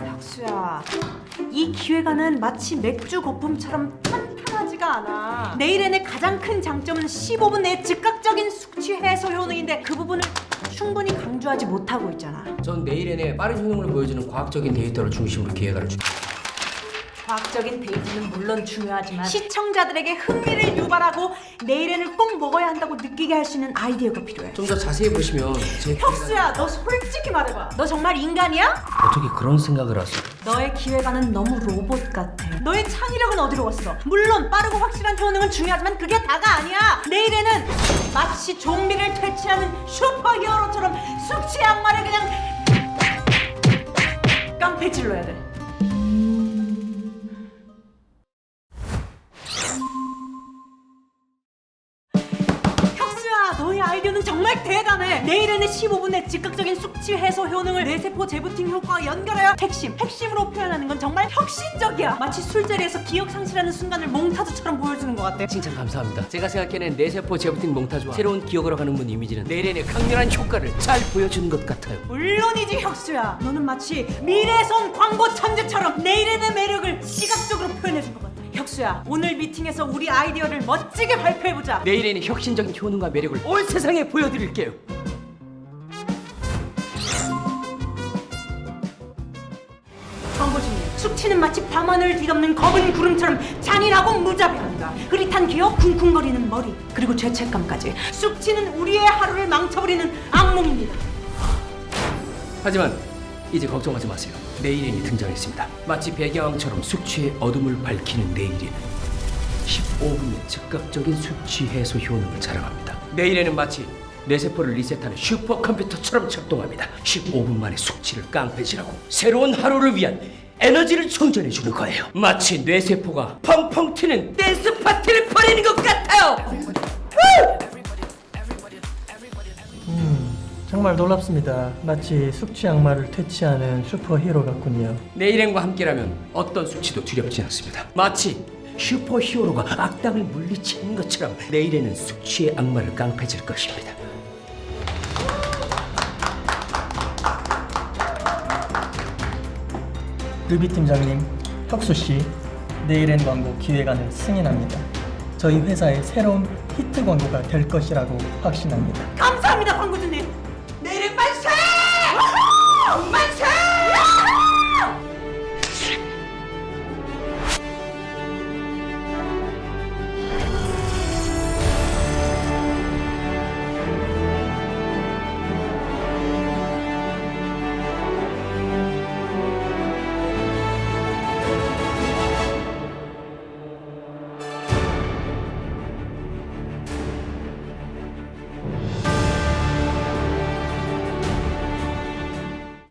혁수야, 이 기획안은 마치 맥주 거품처럼 탄탄하지가 않아. 내일엔의 가장 큰 장점은 15분 내에 즉각적인 숙취 해소 효능인데 그 부분을 충분히 강조하지 못하고 있잖아. 전 내일엔의 빠른 효능을 보여주는 과학적인 데이터를 중심으로 기획안을 주. 과학적인 데이터는 물론 중요하지만 시청자들에게 흥미를 유발하고 네일엔을 꼭 먹어야 한다고 느끼게 할 수 있는 아이디어가 필요해. 좀 더 자세히 보시면 제. 혁수야, 너 솔직히 말해봐. 너 정말 인간이야? 어떻게 그런 생각을 하세요? 너의 기획안은 너무 로봇 같아. 너의 창의력은 어디로 갔어? 물론 빠르고 확실한 효능은 중요하지만 그게 다가 아니야. 내일에는 마치 좀비를 퇴치하는 슈퍼히어로처럼 숙취 악마를 그냥 깡패질러야 돼. 아이디어는 정말 대단해. 내일에는 15분 내 즉각적인 숙취 해소 효능을 뇌세포 재부팅 효과와 연결하여 핵심, 핵심으로 표현하는 건 정말 혁신적이야. 마치 술자리에서 기억 상실하는 순간을 몽타주처럼 보여주는 것 같아. 칭찬 감사합니다. 제가 생각해낸 뇌세포 재부팅 몽타주와 새로운 기억으로 가는 문 이미지는 내일엔의 강렬한 효과를 잘 보여주는 것 같아요. 물론이지 혁수야. 너는 마치 온 광고 천재처럼 내일의 매력을 시각적으로 표현해준 것 같아. 혁수야, 오늘 미팅에서 우리 아이디어를 멋지게 발표해보자. 내일엔의 혁신적인 효능과 매력을 온 세상에 보여드릴게요. 광고주님, 숙취는 마치 밤하늘 뒤덮는 검은 구름처럼 잔인하고 무자비합니다. 흐릿한 기억, 쿵쿵거리는 머리, 그리고 죄책감까지. 숙취는 우리의 하루를 망쳐버리는 악몽입니다. 하지만 이제 걱정하지 마세요. 내일엔이 등장했습니다. 마치 배경처럼 숙취의 어둠을 밝히는 내일에는 15분의 즉각적인 숙취 해소 효능을 자랑합니다. 내일에는 마치 뇌 세포를 리셋하는 슈퍼컴퓨터처럼 작동합니다. 15분 만에 숙취를 깡패질하고 새로운 하루를 위한 에너지를 충전해 주는 거예요. 마치 뇌 세포가 펑펑 튀는 댄스 파티를 벌이는 것 같아요. 정말 놀랍습니다. 마치 숙취 악마를 퇴치하는 슈퍼히어로 같군요. 내 일행과 함께라면 어떤 수치도 두렵지 않습니다. 마치 슈퍼히어로가 악당을 물리치는 것처럼 내일에는 숙취의 악마를 깡패질 것입니다. 루비 팀장님, 혁수 씨, 내일엔 광고 기획안을 승인합니다. 저희 회사의 새로운 히트 광고가 될 것이라고 확신합니다.